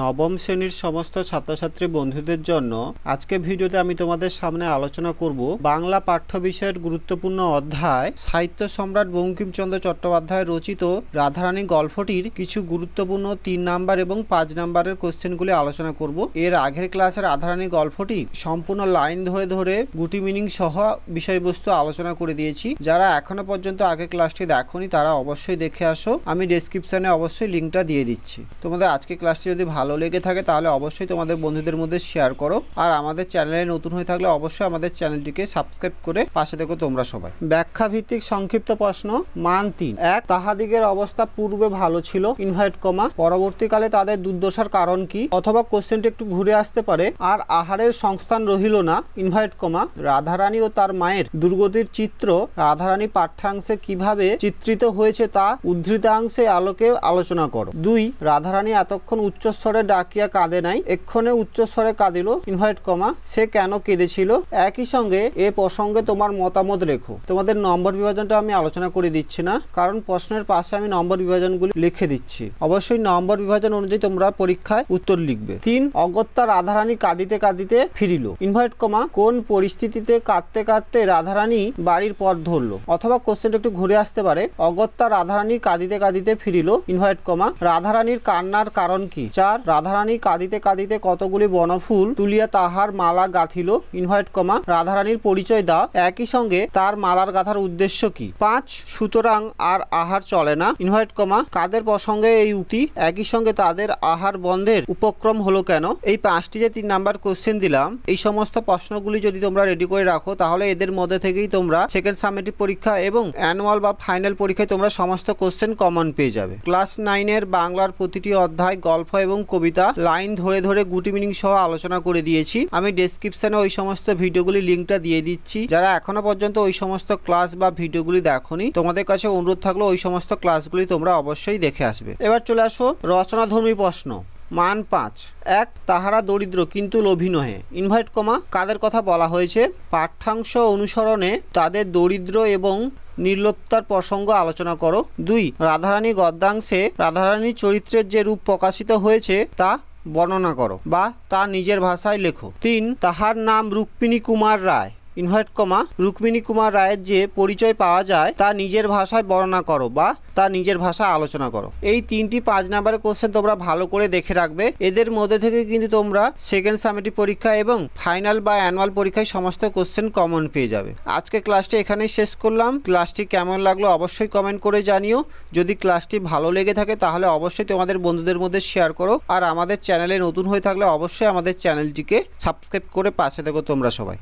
নবম শ্রেণির সমস্ত ছাত্রছাত্রী বন্ধুদের জন্য আজকে ভিডিওতে আমি তোমাদের সামনে আলোচনা করব বাংলা পাঠ্য বিষয়ের গুরুত্বপূর্ণ অধ্যায়, সাহিত্য সম্রাট বঙ্কিমচন্দ্র চট্টোপাধ্যায় রচিত রাধারানী গল্পটির কিছু গুরুত্বপূর্ণ তিন নাম্বার এবং পাঁচ নাম্বারের কোশ্চেনগুলি আলোচনা করব। এর আগের ক্লাসের রাধারানী গল্পটি সম্পূর্ণ লাইন ধরে ধরে গুটি মিনিং সহ বিষয়বস্তু আলোচনা করে দিয়েছি। যারা এখনও পর্যন্ত আগের ক্লাসটি দেখোনি তারা অবশ্যই দেখে আসো। আমি ডেসক্রিপশনে অবশ্যই লিঙ্কটা দিয়ে দিচ্ছি। তোমাদের আজকে ক্লাসটি যদি ভালো লেগে থাকে তাহলে অবশ্যই তোমাদের বন্ধুদের মধ্যে শেয়ার করো। আর আমাদের চ্যানেলে নতুন হয়ে থাকলে অবশ্যই আমাদের চ্যানেলটিকে সাবস্ক্রাইব করে পাশে দেখো তোমরা সবাই। ব্যাখ্যা ভিত্তিক সংক্ষিপ্ত প্রশ্ন, মান তিন। এক, তাহাদিগের অবস্থা পূর্বে ভালো ছিল ইনভাইট কমা পরবর্তীকালে তাদের দুর্দশার কারণ কি? অথবা কোশ্চেনটি একটু ঘুরে আসতে পারে, আর আহারের সংস্থান রহিল না ইনভাইট কমা রাধারানী ও তার মায়ের দুর্গতির চিত্র, রাধারানী পাঠ্যাংশে কীভাবে চিত্রিত হয়েছে তা উদ্ধৃতাংশে আলোকে আলোচনা করো। দুই, রাধারানী এতক্ষণ উচ্চস্বরে ডাকিয়া কাঁদে নাই, এক্ষণে উচ্চস্বরে কাঁদিল, ইনভাইট কমা, সে কেন কেঁদেছিল? একই সঙ্গে এ প্রসঙ্গে তোমার মতামত রেখো। তোমাদের নম্বর বিভাজনটা আমি আলোচনা করে দিচ্ছি না, কারণ প্রশ্নের পাশে আমি নম্বর বিভাজনগুলি লিখে দিচ্ছি। অবশ্যই নম্বর বিভাজন অনুযায়ী তোমরা পরীক্ষায় উত্তর লিখবে। তিন, অগত্যা রাধারানী কাঁদিতে কাঁদিতে ফিরিল। ইনভাইট কমা, কোন পরিস্থিতিতে কাঁদতে কাঁদতে রাধারানী বাড়ির পথ ধরলো? অথবা কোশ্চেনটা একটু ঘুরে আসতে পারে। অগত্যা রাধারানী কাঁদিতে কাঁদিতে ফিরিল। ইনভাইট কমা, রাধারানীর কান্নার কারণ কি? চার রাধারানী কাঁদিতে কাঁদিতে কতগুলি বনফুল তুলিয়া তাহার মালা গাঁথিল। ইনভাইট কমা, রাধারানীর পরিচয় দাও। একই সঙ্গে তার মালার গাঁথার উদ্দেশ্য কি? পাঁচ, সুতরাং আর আহার চলে না। ইনভাইট কমা, কাদের প্রসঙ্গে এই উক্তি? একই সঙ্গে তাদের আহার বন্ধের উপক্রম হলো কেন? এই পাঁচটি যে তিন নাম্বার কোশ্চেন দিলাম, এই সমস্ত প্রশ্নগুলি যদি তোমরা রেডি করে রাখো, তাহলে এদের মধ্যে থেকেই তোমরা সেকেন্ড সামেটিভ পরীক্ষা এবং অ্যানুয়াল বা ফাইনাল পরীক্ষায় তোমরা সমস্ত কোশ্চেন কমন পেয়ে যাবে। ক্লাস নাইনের বাংলার প্রতিটি অধ্যায়, গল্প এবং কবিতা, লাইন ধরে ধরে গুটি মিনিং সহ আলোচনা করে দিয়েছি। আমি ডেসক্রিপশনে ওই সমস্ত ভিডিওগুলি লিঙ্কটা দিয়ে দিচ্ছি। যারা এখনও পর্যন্ত ওই সমস্ত ক্লাস বা ভিডিওগুলি দেখোনি, তোমাদের কাছে অনুরোধ থাকল ওই সমস্ত ক্লাসগুলি তোমরা অবশ্যই দেখে আসবে। এবার চলে আসো রচনাধর্মী প্রশ্ন। মান পাঁচ। এক, তাহারা দরিদ্র কিন্তু লোভী নহে। ইনভাইট কমা, কাদের কথা বলা হয়েছে? পাঠ্যাংশ অনুসরণে তাদের দরিদ্র এবং নির্লোপ্তার প্রসঙ্গ আলোচনা করো। দুই, রাধারানী গদ্যাংশে রাধারানীর চরিত্রের যে রূপ প্রকাশিত হয়েছে তা বর্ণনা করো বা তা নিজের ভাষায় লেখো। তিন, তাহার নাম রুক্মিণী কুমার রায়। ইনভাইট কমা, রুক্মিণী কুমার রায়ের যে পরিচয় পাওয়া যায়, তা নিজের ভাষায় বর্ণনা করো বা তা নিজের ভাষায় আলোচনা করো। এই তিনটি পাঁচ নাম্বারের কোশ্চেন তোমরা ভালো করে দেখে রাখবে। এদের মধ্যে থেকে কিন্তু তোমরা সেকেন্ড সামেটিভ পরীক্ষা এবং ফাইনাল বা অ্যানুয়াল পরীক্ষায় সমস্ত কোশ্চেন কমন পেয়ে যাবে। আজকে ক্লাসটি এখানেই শেষ করলাম। ক্লাসটি কেমন লাগল অবশ্যই কমেন্ট করে জানিও। যদি ক্লাসটি ভালো লেগে থাকে তাহলে অবশ্যই তোমাদের বন্ধুদের মধ্যে শেয়ার করো। আর আমাদের চ্যানেলে নতুন হয়ে থাকলে অবশ্যই আমাদের চ্যানেলটিকে সাবস্ক্রাইব করে পাশে দেখো তোমরা সবাই।